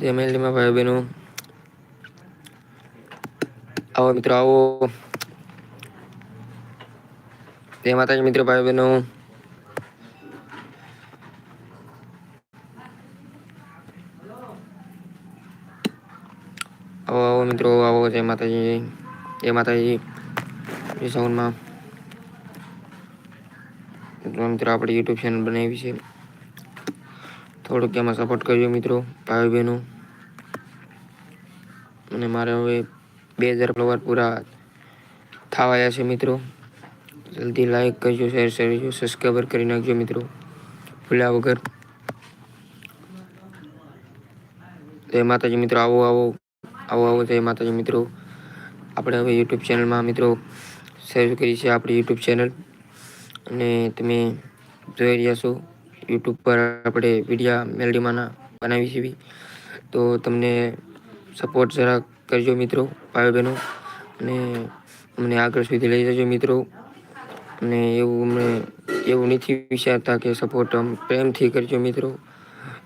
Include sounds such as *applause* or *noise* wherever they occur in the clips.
જય મેલડીમાં ભાઈ બહેનો આવો મિત્રો, આવો. જય માતાજી મિત્રો ભાઈ બહેનો આવો આવો મિત્રો, આવો, જય માતાજી. જય માતાજી. એ સાઉન્ડમાં મિત્રો, આપણે યુટ્યુબ ચેનલ બનાવી છે. થોડુંક એમાં સપોર્ટ કરજો મિત્રો ભાઈ બહેનો અને મારે હવે બે હજાર ફ્લોવર પૂરા થવાયા છે મિત્રો. જલ્દી લાઈક કરજો શેર કરજો સબસ્ક્રાઈબર કરી નાખજો મિત્રો. ભૂલ્યા વગર. જય માતાજી મિત્રો, આવો આવો આવો આવો, જય માતાજી મિત્રો. આપણે હવે યુટ્યુબ ચેનલમાં મિત્રો શરૂ કરી છે આપણી યુટ્યુબ ચેનલ અને તમે જોઈ રહ્યા છો યુટ્યુબ પર આપણે વિડીયા મેલડીમાંના બનાવી છે તો તમને સપોર્ટ જરા કરજો મિત્રો ભાઈ બહેનો. અને અમને આગળ સુધી લઈ જજો મિત્રો. અને એવું અમને એવું નથી વિચારતા કે સપોર્ટ આમ પ્રેમથી કરજો મિત્રો.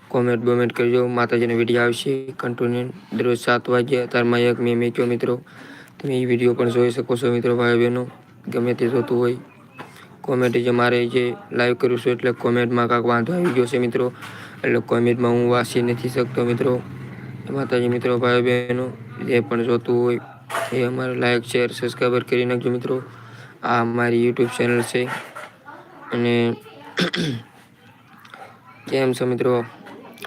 કોમેન્ટ બોમેન્ટ કરજો. માતાજીનો વીડિયો આવશે કન્ટિન્યુ દરરોજ સાત વાગ્યા તારમાં એક, મેં મેક્યો મિત્રો. તમે એ વીડિયો પણ જોઈ શકો છો મિત્રો ભાઈ બહેનો. ગમે તે જોતું હોય. કોમેન્ટ જે મારે જે લાઈવ કર્યું છું એટલે કોમેન્ટમાં કાંક વાંધો આવી ગયો છે મિત્રો. એટલે કોમેન્ટમાં હું વાંચી નથી શકતો મિત્રો. માતાજી મિત્રો, ભાઈ બહેનો, જે પણ જોતું હોય એ અમારે લાઈક શેર સબસ્ક્રાઈબર કરી નાખજો મિત્રો. આ મારી યુટ્યુબ ચેનલ છે. અને *clears throat* કેમ છો મિત્રો?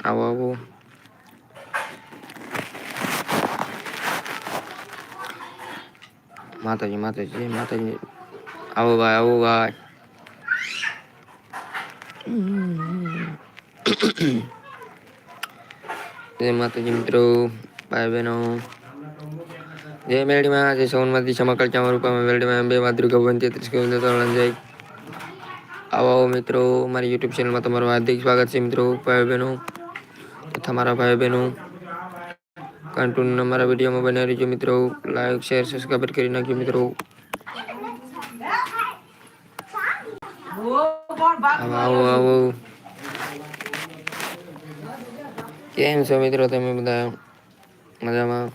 આવો આવો. માતાજી માતાજી માતાજી. આવો ભાઈ આવો ભાઈ. જય માતાજી મિત્રો, ભાઈ બહેનો. જય મેલડીમાં જય સૌનમાંથી ચમકલ ચામર રૂપામાં મેલડીમાં બે માતૃકા ભવન તેત્રીસ કિલોમીટર આવો આવો મિત્રો, મારી યુટ્યુબ ચેનલમાં તમારું હાર્દિક સ્વાગત છે મિત્રો, ભાઈ બહેનો. તથા મારા ભાઈ બહેનો કાર્ટૂન અમારા વિડીયોમાં બનાવી રહીજો મિત્રો. લાઈક શેર સબસ્ક્રાઈબ કરી નાખજો મિત્રો. આવો આવો. કેમ છો મિત્રો તમે બધા? મજામાં?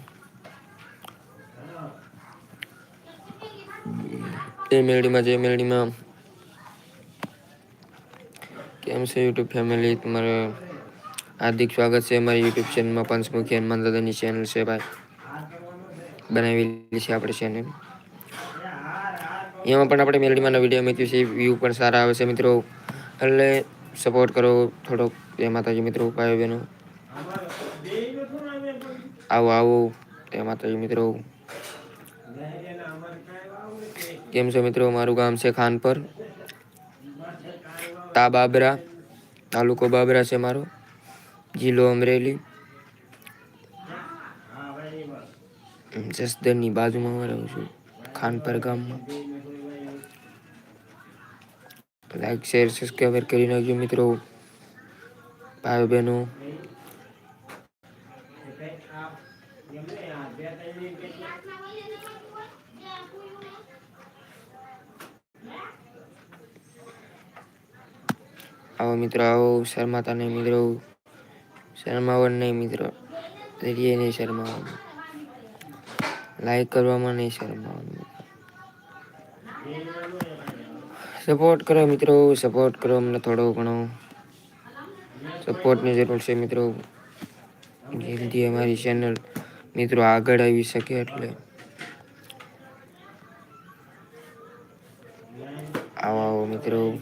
એ મેલડીમાં જે મેલડીમાં. કેમ છે યુટ્યુબ ફેમિલી? તમારે હાર્દિક સ્વાગત છે અમારી યુટ્યુબ ચેનલમાં પંચમુખી હનુમાન દાદાની ચેનલ છે ભાઈ. બનાવેલી છે આપણે ચેનલ એમાં પણ આપણે મેલડીમાં વીડિયો મેચ્યું છે વ્યૂ પણ સારા આવે છે મિત્રો. એટલે સપોર્ટ કરો થોડોક. જય માતાજી મિત્રો, ભાઈ બહેનો. આવો આવો. જય માતાજી મિત્રો. કેમ છો મિત્રો? મારું ગામ છે ખાનપર. તા બાબરા, તાલુકો બાબરા છે મારો. જિલ્લો અમરેલી. જસદનની બાજુમાં હું રહું છું, ખાનપર ગામમાં. લાઈક શેર સબસ્ક્રાઈબર કરી નાખજો મિત્રો. ભાઈ બહેનો. આવો મિત્રો, આવો શરમાતા નહીં મિત્રો. શરમાવન નહીં મિત્રો. દરિયે નહીં શરમાવાનું. લાઈક કરવામાં નહીં શરમાવાનું. સપોર્ટ કરો મિત્રો સપોર્ટ કરો અમને થોડો ઘણો. સપોર્ટની જરૂર છે મિત્રો. જલ્દી અમારી ચેનલ મિત્રો આગળ આવી શકે એટલે. આવો આવો મિત્રો.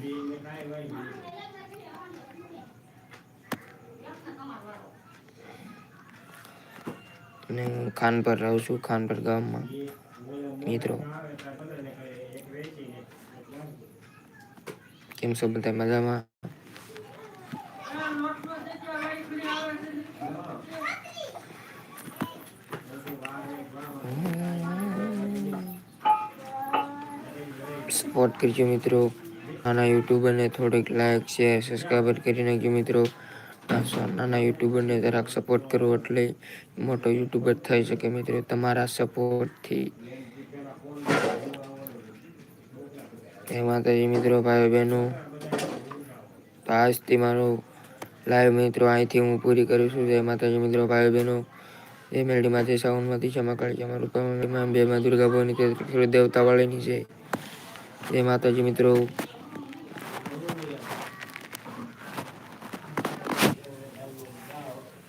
અને હું ખાનપર રહું છું, ખાનપર ગામમાં. મિત્રો. કેમ છો બધા મજામાં? સપોર્ટ કરજો મિત્રો. નાના યુટ્યુબરને થોડીક લાઈક શેર સબસ્ક્રાઈબર કરી નાખજો મિત્રો. નાના યુટ્યુબરને જરાક સપોર્ટ કરો એટલે મોટો યુટ્યુબર થઈ શકે મિત્રો. તમારા સપોર્ટથી જય માતાજી મિત્રો ભાઈ બહેનો તો આજથી મારો લાઈવ મિત્રો અહીંથી હું પૂરી કરું છું. જય માતાજી મિત્રો ભાઈ બહેનો એ મેલડીમાંથી સાઉન્ડમાંથી ક્ષમા કાઢી અમારું પણ બે માં દુર્ગા ભવની દેવતા વાળીની છે. જય માતાજી મિત્રો.